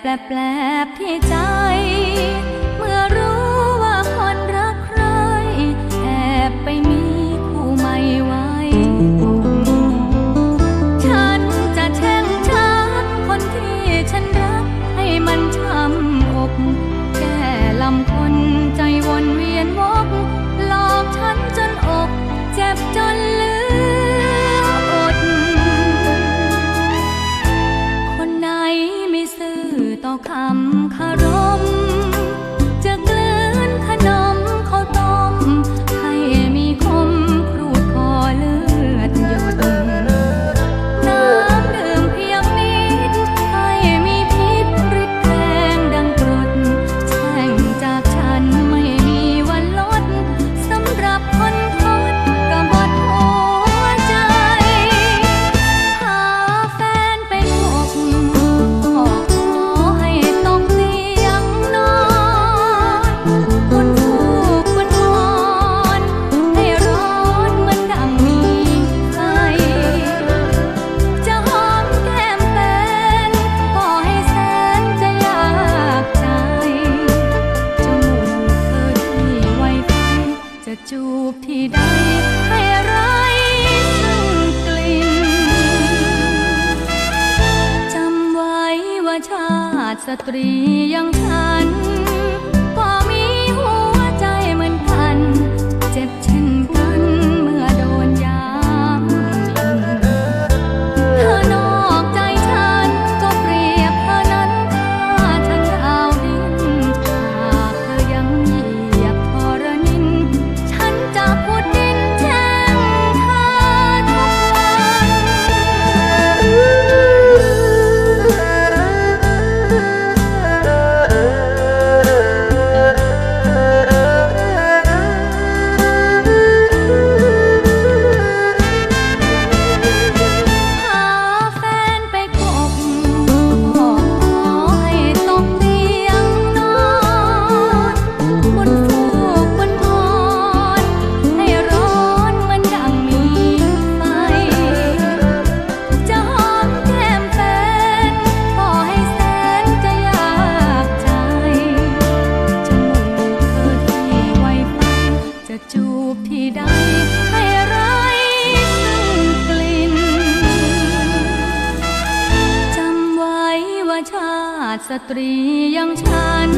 แปลบแปลบที่ใจ เมื่อรู้ว่าคนรักใคร แอบไปมี 卡罗。 จูบที่ใดให้ไร้ซึ่งกลิ่นจำไว้ว่าชาติสตรีอย่างฉัน ปที่ใดให้ไร้ซึ่งกลิ่น จำไว้ว่าชาติสตรีอย่างฉัน